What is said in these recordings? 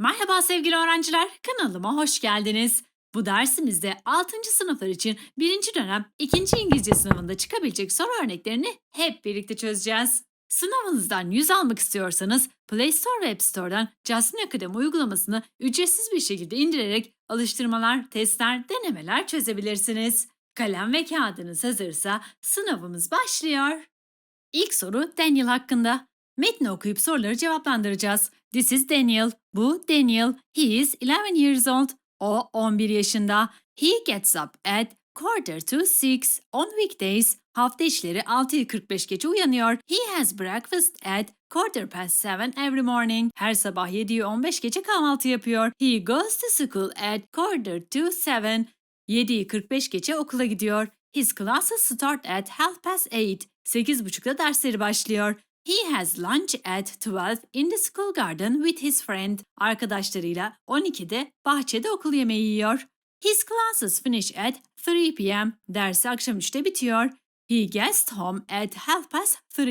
Merhaba sevgili öğrenciler, kanalıma hoş geldiniz. Bu dersimizde 6. sınıflar için 1. dönem 2. İngilizce sınavında çıkabilecek soru örneklerini hep birlikte çözeceğiz. Sınavınızdan 100 almak istiyorsanız Play Store ve App Store'dan Jasmine Academy uygulamasını ücretsiz bir şekilde indirerek alıştırmalar, testler, denemeler çözebilirsiniz. Kalem ve kağıdınız hazırsa sınavımız başlıyor. İlk soru Daniel hakkında. Metni okuyup soruları cevaplandıracağız. This is Daniel. Bu Daniel. He is 11 years old. O 11 yaşında. He gets up at quarter to six on weekdays. Hafta içleri 6.45 geçe uyanıyor. He has breakfast at quarter past seven every morning. Her sabah 7'yi 15 geçe kahvaltı yapıyor. He goes to school at quarter to seven. 7'yi 45 geçe okula gidiyor. His classes start at half past eight. 8.30'da dersleri başlıyor. He has lunch at 12 in the school garden with his friend. Arkadaşlarıyla 12'de bahçede okul yemeği yiyor. His classes finish at 3 p.m. Dersi akşam 3'te bitiyor. He gets home at half past 3.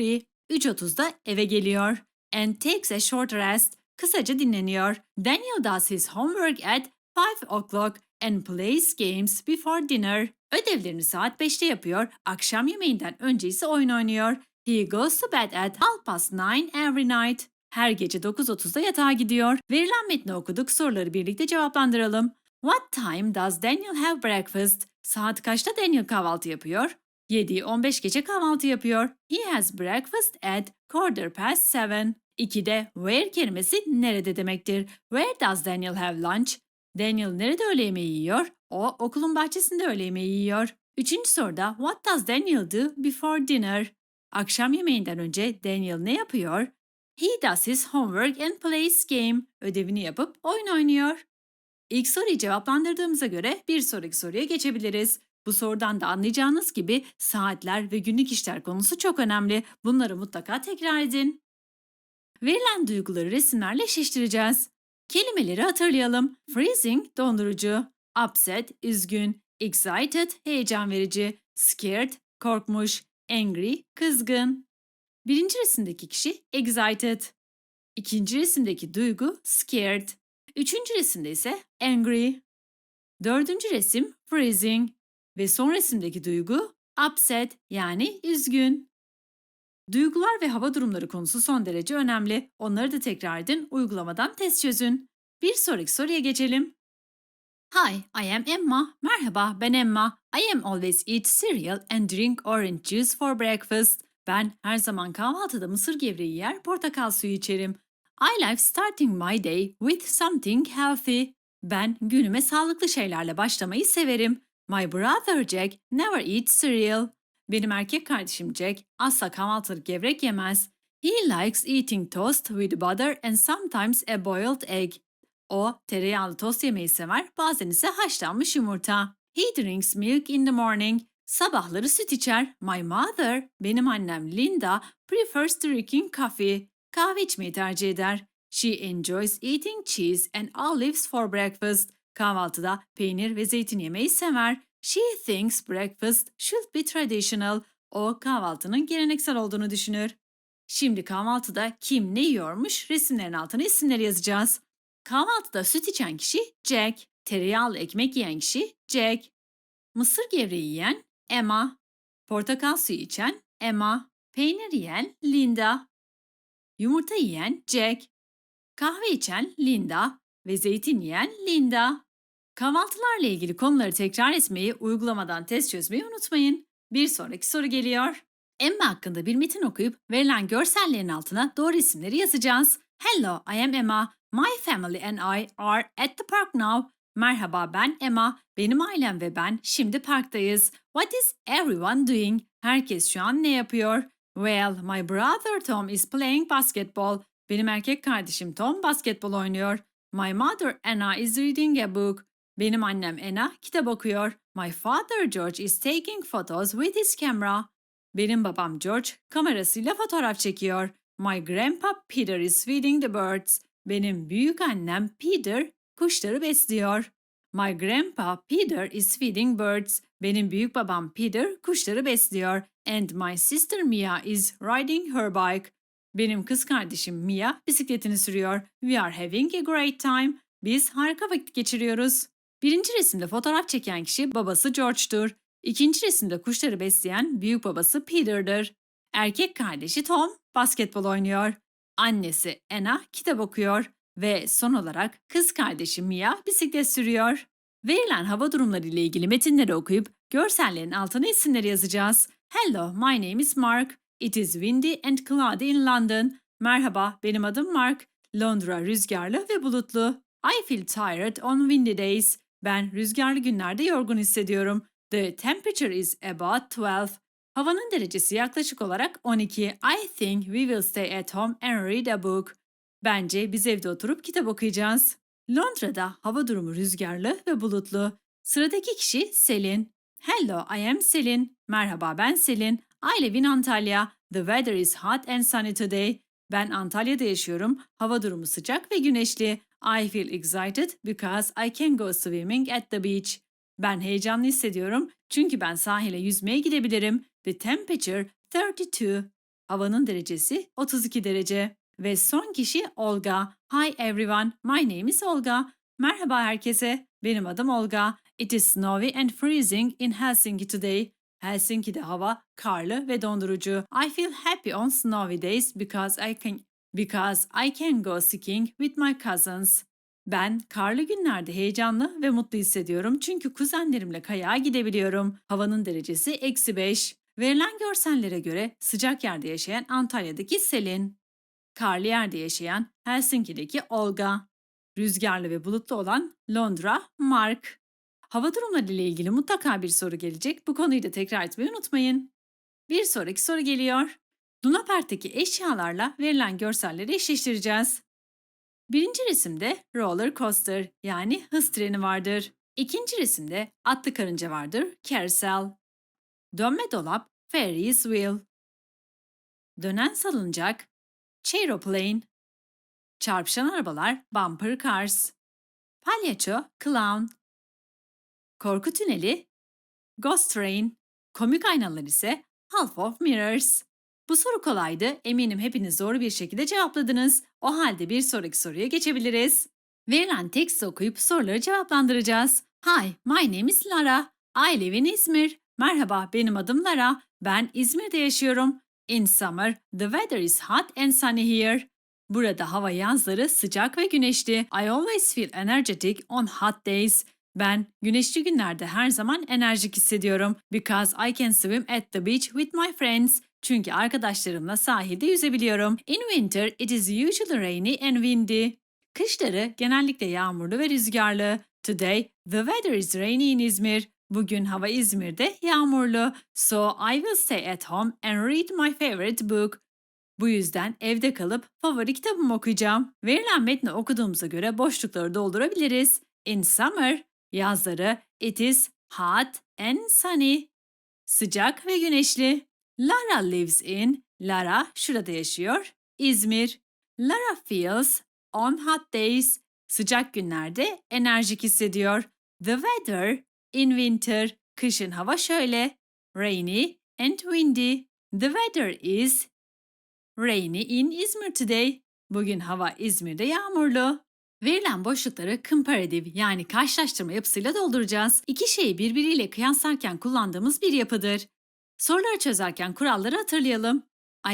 3.30'da eve geliyor. And takes a short rest. Kısaca dinleniyor. Daniel does his homework at 5 o'clock and plays games before dinner. Ödevlerini saat 5'te yapıyor. Akşam yemeğinden önce ise oyun oynuyor. He goes to bed at half past nine every night. Her gece 9.30'da yatağa gidiyor. Verilen metni okuduk, soruları birlikte cevaplandıralım. What time does Daniel have breakfast? Saat kaçta Daniel kahvaltı yapıyor? 7'yi 15 geçe kahvaltı yapıyor. He has breakfast at quarter past seven. 2'de where kelimesi nerede demektir. Where does Daniel have lunch? Daniel nerede öğle yemeği yiyor? O okulun bahçesinde öğle yemeği yiyor. Üçüncü soruda what does Daniel do before dinner? Akşam yemeğinden önce Daniel ne yapıyor? He does his homework and plays game. Ödevini yapıp oyun oynuyor. İlk soruyu cevaplandırdığımıza göre bir sonraki soruya geçebiliriz. Bu sorudan da anlayacağınız gibi saatler ve günlük işler konusu çok önemli. Bunları mutlaka tekrar edin. Verilen duyguları resimlerle eşleştireceğiz. Kelimeleri hatırlayalım. Freezing, dondurucu. Upset, üzgün. Excited, heyecan verici. Scared, korkmuş. Angry, kızgın. Birinci resimdeki kişi excited. İkinci resimdeki duygu scared. Üçüncü resimde ise angry. Dördüncü resim freezing. Ve son resimdeki duygu upset yani üzgün. Duygular ve hava durumları konusu son derece önemli. Onları da tekrar edin, uygulamadan test çözün. Bir sonraki soruya geçelim. Hi, I am Emma. Merhaba, ben Emma. I am always eat cereal and drink orange juice for breakfast. Ben her zaman kahvaltıda mısır gevreği yer, portakal suyu içerim. I like starting my day with something healthy. Ben günüme sağlıklı şeylerle başlamayı severim. My brother Jack never eats cereal. Benim erkek kardeşim Jack asla kahvaltılık gevrek yemez. He likes eating toast with butter and sometimes a boiled egg. O tereyağlı tost yemeyi sever, bazen ise haşlanmış yumurta. He drinks milk in the morning. Sabahları süt içer. My mother, benim annem Linda, prefers drinking coffee. Kahve içmeyi tercih eder. She enjoys eating cheese and olives for breakfast. Kahvaltıda peynir ve zeytin yemeyi sever. She thinks breakfast should be traditional. O kahvaltının geleneksel olduğunu düşünür. Şimdi kahvaltıda kim ne yiyormuş resimlerin altına isimleri yazacağız. Kahvaltıda süt içen kişi Jack. Tereyağlı ekmek yiyen kişi Jack. Mısır gevreği yiyen Emma. Portakal suyu içen Emma. Peynir yiyen Linda. Yumurta yiyen Jack. Kahve içen Linda ve zeytin yiyen Linda. Kahvaltılarla ilgili konuları tekrar etmeyi, uygulamadan test çözmeyi unutmayın. Bir sonraki soru geliyor. Emma hakkında bir metin okuyup verilen görsellerin altına doğru isimleri yazacağız. Hello, I am Emma. My family and I are at the park now. Merhaba ben Emma. Benim ailem ve ben şimdi parktayız. What is everyone doing? Herkes şu an ne yapıyor? Well, my brother Tom is playing basketball. Benim erkek kardeşim Tom basketbol oynuyor. My mother Anna is reading a book. Benim annem Anna kitap okuyor. My father George is taking photos with his camera. Benim babam George kamerasıyla fotoğraf çekiyor. My grandpa Peter is feeding the birds. Benim büyük annem Peter kuşları besliyor. My grandpa Peter is feeding birds. Benim büyük babam Peter kuşları besliyor. And my sister Mia is riding her bike. Benim kız kardeşim Mia bisikletini sürüyor. We are having a great time. Biz harika vakit geçiriyoruz. Birinci resimde fotoğraf çeken kişi babası George'dur. İkinci resimde kuşları besleyen büyük babası Peter'dır. Erkek kardeşi Tom basketbol oynuyor. Annesi Anna kitap okuyor. Ve son olarak kız kardeşi Mia bisiklet sürüyor. Verilen hava durumları ile ilgili metinleri okuyup görsellerin altına isimleri yazacağız. Hello, my name is Mark. It is windy and cloudy in London. Merhaba, benim adım Mark. Londra rüzgarlı ve bulutlu. I feel tired on windy days. Ben rüzgarlı günlerde yorgun hissediyorum. The temperature is about 12. Havanın derecesi yaklaşık olarak 12. I think we will stay at home and read a book. Bence biz evde oturup kitap okuyacağız. Londra'da hava durumu rüzgarlı ve bulutlu. Sıradaki kişi Selin. Hello, I am Selin. Merhaba ben Selin. I live in Antalya. The weather is hot and sunny today. Ben Antalya'da yaşıyorum. Hava durumu sıcak ve güneşli. I feel excited because I can go swimming at the beach. Ben heyecanlı hissediyorum çünkü ben sahile yüzmeye gidebilirim. The temperature 32. Havanın derecesi 32 derece. Ve son kişi Olga. Hi everyone, my name is Olga. Merhaba herkese, benim adım Olga. It is snowy and freezing in Helsinki today. Helsinki'de hava karlı ve dondurucu. I feel happy on snowy days because I can because I can go skiing with my cousins. Ben karlı günlerde heyecanlı ve mutlu hissediyorum çünkü kuzenlerimle kayağa gidebiliyorum. Havanın derecesi eksi 5. Verilen görsellere göre sıcak yerde yaşayan Antalya'daki Selin, karlı yerde yaşayan Helsinki'deki Olga, rüzgarlı ve bulutlu olan Londra, Mark. Hava durumları ile ilgili mutlaka bir soru gelecek. Bu konuyu da tekrar etmeyi unutmayın. Bir sonraki soru geliyor. Luna Park'taki eşyalarla verilen görselleri eşleştireceğiz. Birinci resimde roller coaster yani hız treni vardır. İkinci resimde atlı karınca vardır, carousel. Dönme dolap, Ferris wheel. Dönen salıncak, Chairplane. Çarpışan arabalar, bumper cars. Palyaço, clown. Korku tüneli, ghost train. Komik aynalar ise half of mirrors. Bu soru kolaydı. Eminim hepiniz doğru bir şekilde cevapladınız. O halde bir sonraki soruya geçebiliriz. Verilen teksti okuyup soruları cevaplandıracağız. Hi, my name is Lara. I live in İzmir. Merhaba, benim adım Lara. Ben İzmir'de yaşıyorum. In summer, the weather is hot and sunny here. Burada hava yazları sıcak ve güneşli. I always feel energetic on hot days. Ben güneşli günlerde her zaman enerjik hissediyorum. Because I can swim at the beach with my friends. Çünkü arkadaşlarımla sahilde yüzebiliyorum. In winter, it is usually rainy and windy. Kışları genellikle yağmurlu ve rüzgarlı. Today, the weather is rainy in İzmir. Bugün hava İzmir'de yağmurlu. So I will stay at home and read my favorite book. Bu yüzden evde kalıp favori kitabımı okuyacağım. Verilen metni okuduğumuza göre boşlukları doldurabiliriz. In summer, yazları it is hot and sunny. Sıcak ve güneşli. Lara lives in, Lara şurada yaşıyor, İzmir. Lara feels on hot days, sıcak günlerde enerjik hissediyor. The weather in winter, kışın hava şöyle. Rainy and windy. The weather is rainy in İzmir today. Bugün hava İzmir'de yağmurlu. Verilen boşlukları comparative yani karşılaştırma yapısıyla dolduracağız. İki şeyi birbiriyle kıyaslarken kullandığımız bir yapıdır. Soruları çözerken kuralları hatırlayalım.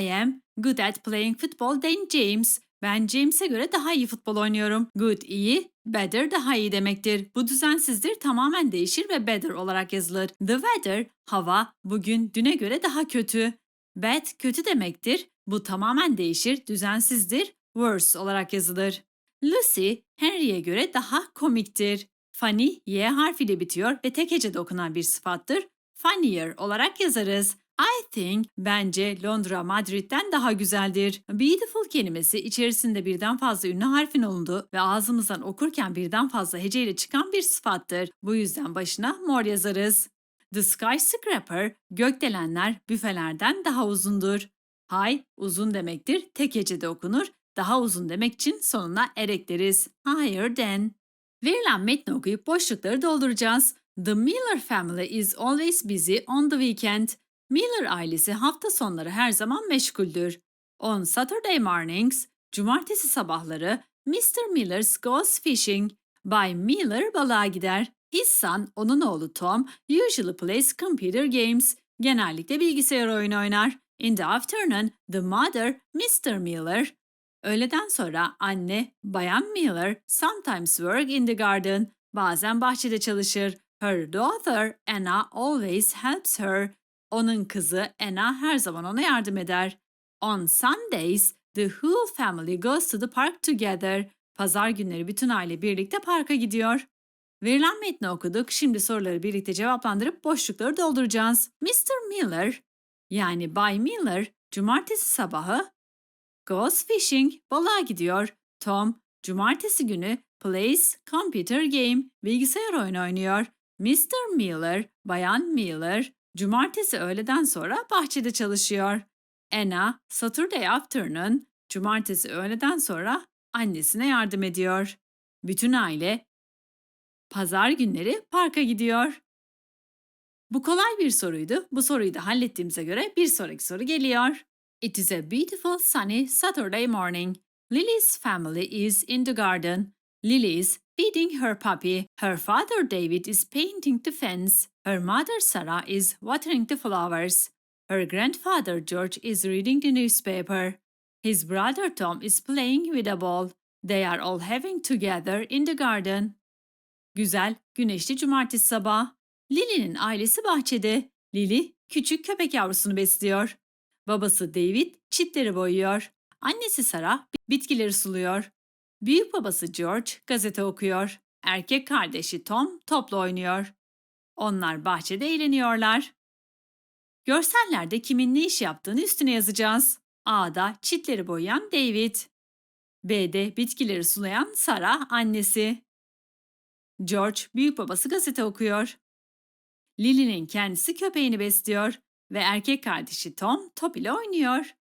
I am good at playing football than James. Ben James'e göre daha iyi futbol oynuyorum. Good iyi, better daha iyi demektir. Bu düzensizdir tamamen değişir ve better olarak yazılır. The weather, hava, bugün düne göre daha kötü. Bad kötü demektir. Bu tamamen değişir, düzensizdir, worse olarak yazılır. Lucy, Henry'e göre daha komiktir. Funny, Y harfiyle bitiyor ve tek hecede okunan bir sıfattır. Funnier olarak yazarız. I think, bence Londra Madrid'den daha güzeldir. Beautiful kelimesi içerisinde birden fazla ünlü harfin olunduğu ve ağzımızdan okurken birden fazla heceyle çıkan bir sıfattır. Bu yüzden başına mor yazarız. The skyscraper, gökdelenler büfelerden daha uzundur. High, uzun demektir, tek hecede okunur. Daha uzun demek için sonuna er ekleriz. Higher than. Verilen metni okuyup boşlukları dolduracağız. The Miller family is always busy on the weekend. Miller ailesi hafta sonları her zaman meşguldür. On Saturday mornings, cumartesi sabahları, Mr. Miller goes fishing. Bay Miller balığa gider. His son, onun oğlu Tom, usually plays computer games. Genellikle bilgisayar oyunu oynar. In the afternoon, the mother, Mr. Miller. Öğleden sonra anne, Bayan Miller, sometimes work in the garden. Bazen bahçede çalışır. Her daughter, Anna, always helps her. Onun kızı Anna her zaman ona yardım eder. On Sundays, the whole family goes to the park together. Pazar günleri bütün aile birlikte parka gidiyor. Verilen metni okuduk. Şimdi soruları birlikte cevaplandırıp boşlukları dolduracağız. Mr. Miller, yani Bay Miller, cumartesi sabahı goes fishing, balığa gidiyor. Tom, cumartesi günü plays computer game, bilgisayar oyunu oynuyor. Mr. Miller, Bayan Miller, cumartesi öğleden sonra bahçede çalışıyor. Anna, Saturday afternoon, cumartesi öğleden sonra annesine yardım ediyor. Bütün aile pazar günleri parka gidiyor. Bu kolay bir soruydu. Bu soruyu da hallettiğimize göre bir sonraki soru geliyor. It is a beautiful sunny Saturday morning. Lily's family is in the garden. Lily is feeding her puppy. Her father David is painting the fence. Her mother Sarah is watering the flowers. Her grandfather George is reading the newspaper. His brother Tom is playing with a ball. They are all having together in the garden. Güzel, güneşli cumartesi sabahı. Lily'nin ailesi bahçede. Lily küçük köpek yavrusunu besliyor. Babası David çitleri boyuyor. Annesi Sarah bitkileri suluyor. Büyük babası George gazete okuyor. Erkek kardeşi Tom topla oynuyor. Onlar bahçede eğleniyorlar. Görsellerde kimin ne iş yaptığını üstüne yazacağız. A'da çitleri boyayan David. B'de bitkileri sulayan Sarah annesi. George büyük babası gazete okuyor. Lily'nin kendisi köpeğini besliyor ve erkek kardeşi Tom top ile oynuyor.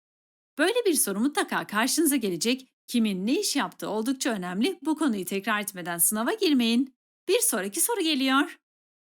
Böyle bir soru mutlaka karşınıza gelecek. Kimin ne iş yaptığı oldukça önemli. Bu konuyu tekrar etmeden sınava girmeyin. Bir sonraki soru geliyor.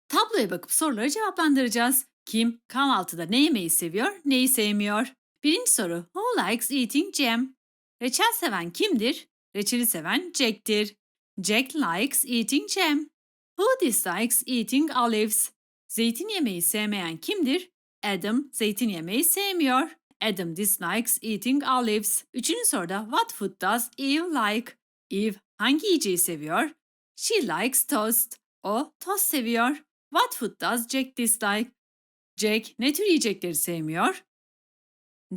Tabloya bakıp soruları cevaplandıracağız. Kim kahvaltıda ne yemeyi seviyor, neyi sevmiyor? Birinci soru. Who likes eating jam? Reçel seven kimdir? Reçeli seven Jack'tir. Jack likes eating jam. Who dislikes eating olives? Zeytin yemeyi sevmeyen kimdir? Adam zeytin yemeyi sevmiyor. Adam dislikes eating olives. Üçüncü soruda what food does Eve like? Eve hangi yiyeceği seviyor? She likes toast. O tost seviyor. What food does Jack dislike? Jack ne tür yiyecekleri sevmiyor?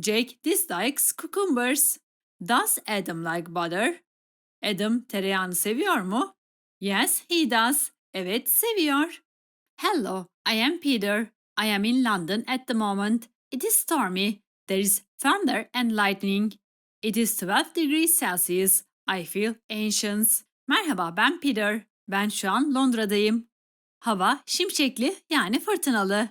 Jack dislikes cucumbers. Does Adam like butter? Adam tereyağını seviyor mu? Yes, he does. Evet, seviyor. Hello, I am Peter. I am in London at the moment. It is stormy. There is thunder and lightning. It is 12 degrees Celsius. I feel anxious. Merhaba ben Peter. Ben şu an Londra'dayım. Hava şimşekli yani fırtınalı.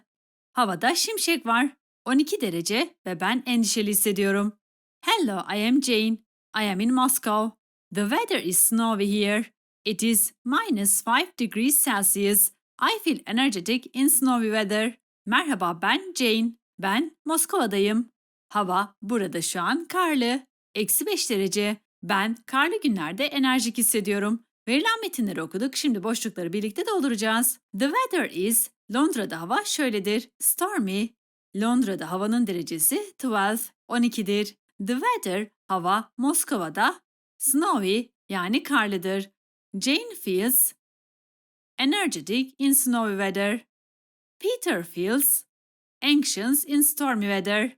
Havada şimşek var. 12 derece ve ben endişeli hissediyorum. Hello, I am Jane. I am in Moscow. The weather is snowy here. It is minus 5 degrees Celsius. I feel energetic in snowy weather. Merhaba ben Jane. Ben Moskova'dayım. Hava burada şu an karlı. Eksi 5 derece. Ben karlı günlerde enerjik hissediyorum. Verilen metinleri okuduk. Şimdi boşlukları birlikte dolduracağız. The weather is Londra'da hava şöyledir. Stormy. Londra'da havanın derecesi 12, 12'dir. The weather hava Moskova'da snowy yani karlıdır. Jane feels energetic in snowy weather. Peter feels anxious in stormy weather.